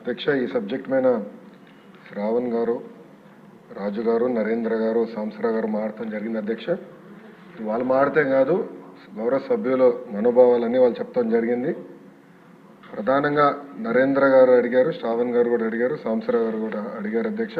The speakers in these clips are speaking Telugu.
అధ్యక్ష ఈ సబ్జెక్ట్ మీద శ్రావణ్ గారు రాజు గారు నరేంద్ర గారు సాంసరా గారు మాడటం జరిగింది అధ్యక్ష. వాళ్ళు మాడితే కాదు గౌరవ సభ్యుల మనోభావాలన్నీ వాళ్ళు చెప్తాం జరిగింది. ప్రధానంగా నరేంద్ర గారు అడిగారు శ్రావణ్ గారు కూడా అడిగారు సాంసరా గారు కూడా అడిగారు అధ్యక్ష.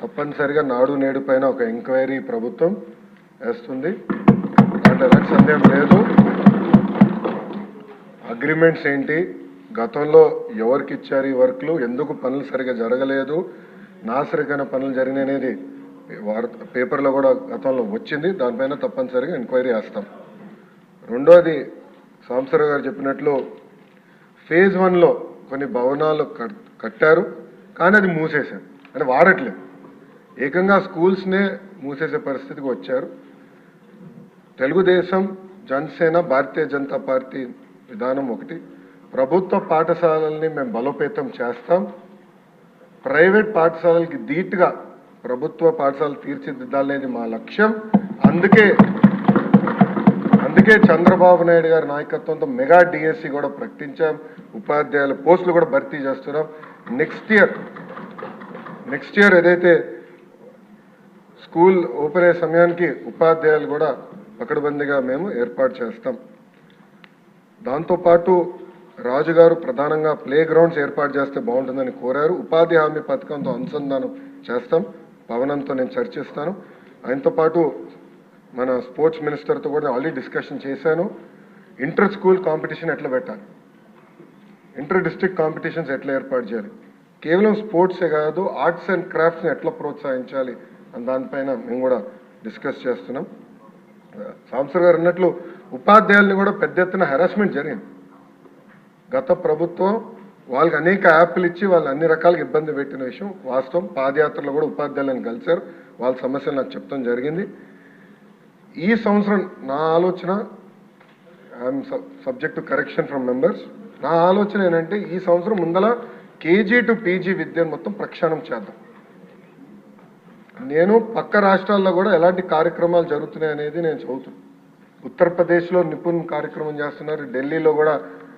తప్పనిసరిగా నాడు నేడు పైన ఒక ఎంక్వైరీ ప్రభుత్వం వేస్తుంది. దాంట్లో ఎలాంటి సందేహం లేదు. అగ్రిమెంట్స్ ఏంటి? గతంలో ఎవరికి ఇచ్చారు ఈ వర్క్లు? ఎందుకు పనులు సరిగా జరగలేదు? నాసరికైన పనులు జరిగినాయి అనేది వార్త పేపర్లో కూడా గతంలో వచ్చింది. దానిపైన తప్పనిసరిగా ఎంక్వైరీ చేస్తాం. రెండోది సాంసరావు గారు చెప్పినట్లు ఫేజ్ వన్లో కొన్ని భవనాలు కట్- కట్టారు కానీ అది మూసేశారు. అంటే వాడట్లేదు. ఏకంగా స్కూల్స్నే మూసేసే పరిస్థితికి వచ్చారు. తెలుగుదేశం జనసేన భారతీయ జనతా పార్టీ విధానం ఒకటి. ప్రభుత్వ పాఠశాలల్ని మేము బలోపేతం చేస్తాం. ప్రైవేట్ పాఠశాలలకి ధీటుగా ప్రభుత్వ పాఠశాలలు తీర్చిదిద్దాలనేది మా లక్ష్యం. అందుకే అందుకే చంద్రబాబు నాయుడు గారి నాయకత్వంతో మెగా డిఎస్సి కూడా ప్రకటించాం. ఉపాధ్యాయుల పోస్టులు కూడా భర్తీ చేస్తున్నాం. నెక్స్ట్ ఇయర్ నెక్స్ట్ ఇయర్ ఏదైతే స్కూల్ ఓపెన్ అయ్యే సమయానికి ఉపాధ్యాయులు కూడా పకడ్బందీగా మేము ఏర్పాటు చేస్తాం. దాంతోపాటు రాజుగారు ప్రధానంగా ప్లే గ్రౌండ్స్ ఏర్పాటు చేస్తే బాగుంటుందని కోరారు. ఉపాధి హామీ పథకంతో అనుసంధానం చేస్తాం. పవనంతో నేను చర్చిస్తాను. ఆయనతో పాటు మన స్పోర్ట్స్ మినిస్టర్తో కూడా ఆల్రెడీ డిస్కషన్ చేశాను. ఇంటర్ స్కూల్ కాంపిటీషన్ ఎట్లా పెట్టాలి? ఇంటర్ డిస్ట్రిక్ట్ కాంపిటీషన్స్ ఎట్లా ఏర్పాటు చేయాలి? కేవలం స్పోర్ట్సే కాదు ఆర్ట్స్ అండ్ క్రాఫ్ట్స్ని ఎట్లా ప్రోత్సహించాలి అని దానిపైన మేము కూడా డిస్కస్ చేస్తున్నాం. సాంసర్ గారు అన్నట్లు ఉపాధ్యాయుల్ని కూడా పెద్ద ఎత్తున హెరాస్మెంట్ జరిగింది. గత ప్రభుత్వం వాళ్ళకి అనేక యాప్లు ఇచ్చి వాళ్ళు అన్ని రకాలుగా ఇబ్బంది పెట్టిన విషయం వాస్తవం. పాదయాత్రలో కూడా ఉపాధ్యాయులను కలిశారు. వాళ్ళ సమస్యలు నాకు చెప్తాం జరిగింది. ఈ సంవత్సరం నా ఆలోచన IM subject correction from members నా ఆలోచన ఏంటంటే ఈ సంవత్సరం ముందల కేజీ టు పీజీ విద్యను మొత్తం ప్రక్షాళన చేద్దాం. నేను పక్క రాష్ట్రాల్లో కూడా ఎలాంటి కార్యక్రమాలు జరుగుతున్నాయి అనేది నేను చదువుతున్నాను ఉత్తరప్రదేశ్లో నిపుణ్ కార్యక్రమం చేస్తున్నారు. ఢిల్లీలో కూడా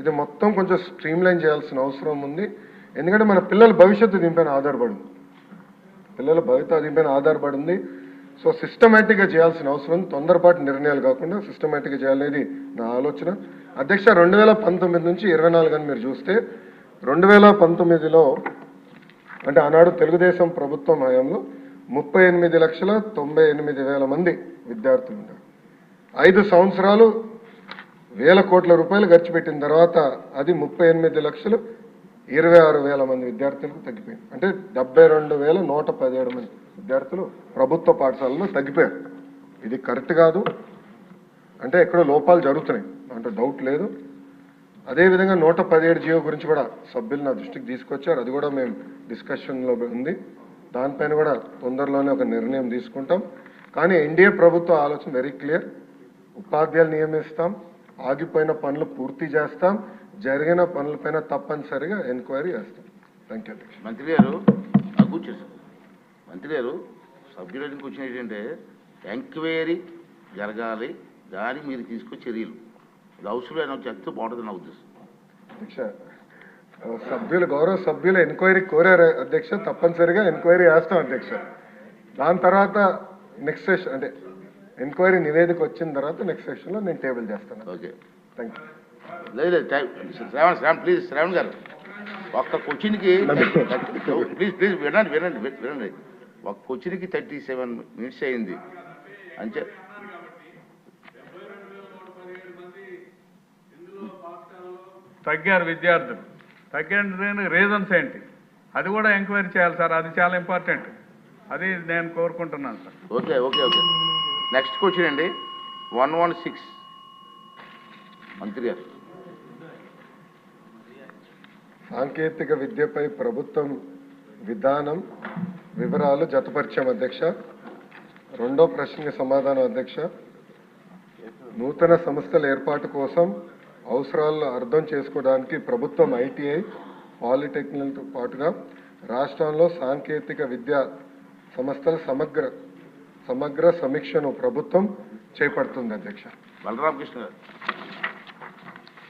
ఇది మొత్తం కొంచెం స్ట్రీమ్లైన్ చేయాల్సిన అవసరం ఉంది. ఎందుకంటే మన పిల్లల భవిష్యత్తు దీనిపైన ఆధారపడింది. పిల్లల భవిత దీనిపైన ఆధారపడింది. సో సిస్టమేటిక్గా చేయాల్సిన అవసరం ఉంది. తొందరపాటు నిర్ణయాలు కాకుండా సిస్టమేటిక్గా చేయాలనేది నా ఆలోచన. అధ్యక్ష రెండు వేల పంతొమ్మిది నుంచి ఇరవై నాలుగు అని మీరు చూస్తే రెండు వేల పంతొమ్మిదిలో అంటే ఆనాడు తెలుగుదేశం ప్రభుత్వం హయాంలో ముప్పై ఎనిమిది లక్షల తొంభై ఎనిమిది వేల మంది విద్యార్థులు ఉన్నారు. ఐదు సంవత్సరాలు వేల కోట్ల రూపాయలు ఖర్చు పెట్టిన తర్వాత అది ముప్పై ఎనిమిది లక్షలు ఇరవై ఆరు వేల మంది విద్యార్థులకు తగ్గిపోయింది. అంటే డెబ్బై రెండు వేల నూట పదిహేడు మంది విద్యార్థులు ప్రభుత్వ పాఠశాలలో తగ్గిపోయారు. ఇది కరెక్ట్ కాదు. అంటే ఎక్కడో లోపాలు జరుగుతున్నాయి. అంటే డౌట్ లేదు. అదేవిధంగా నూట పదిహేడు జియో గురించి కూడా సభ్యులు నా దృష్టికి తీసుకొచ్చారు. అది కూడా మేము డిస్కషన్లో ఉంది. దానిపైన కూడా తొందరలోనే ఒక నిర్ణయం తీసుకుంటాం. కానీ ఎన్డీఏ ప్రభుత్వ ఆలోచన వెరీ క్లియర్. ఉపాధ్యాయులు నియమిస్తాం. ఆగిపోయిన పనులు పూర్తి చేస్తాం జరిగిన పనులపైన తప్పనిసరిగా ఎంక్వైరీ చేస్తాం. థ్యాంక్ యూ మంత్రి గారు మంత్రి గారు సభ్యులకి వచ్చిన ఏంటంటే ఎంక్వైరీ జరగాలి దాని మీరు తీసుకొచ్చే చర్యలు. ఇది అవసరమైన చెప్తే బాగుంటుంది నా ఉద్దేశం. సభ్యులు గౌరవ సభ్యులు ఎంక్వైరీ కోరారు అధ్యక్ష తప్పనిసరిగా ఎంక్వైరీ వేస్తాం అధ్యక్ష. దాని తర్వాత నెక్స్ట్ సెషన్ అంటే ఎంక్వైరీ నివేదిక వచ్చిన తర్వాత నెక్స్ట్ సెషన్లో నేను టేబుల్ చేస్తాను. ఓకే థ్యాంక్ యూ లేదు శ్రావణ్ శ్రావణ్ ప్లీజ్ శ్రావణ్ గారు. ఒక్క క్వశ్చన్కి ప్లీజ్ ప్లీజ్ వినండి వినండి వినండి. ఒక్క క్వశ్చన్కి థర్టీ సెవెన్ మినిట్స్ అయింది. అంతే తగ్గారు విద్యార్థులు. తగ్గిన రీజన్స్ ఏంటి? అది కూడా ఎంక్వైరీ చేయాలి సార్ అది చాలా ఇంపార్టెంట్ అది నేను కోరుకుంటున్నాను sir. Okay okay okay next question అండి. వన్ వన్ సిక్స్ మంత్రి గారు. సాంకేతిక విద్యపై ప్రభుత్వం విధానం వివరాలు జతపరిచాం అధ్యక్ష. రెండో ప్రశ్నకి సమాధానం అధ్యక్ష. నూతన సంస్థల ఏర్పాటు కోసం అవసరాలను అర్థం చేసుకోవడానికి ప్రభుత్వం ఐటీఐ పాలిటెక్నిక్తో పాటుగా రాష్ట్రంలో సాంకేతిక విద్యా సంస్థల సమగ్ర సమగ్ర సమీక్షను ప్రభుత్వం చేపడుతుంది అధ్యక్ష. బలరామకృష్ణ గారు.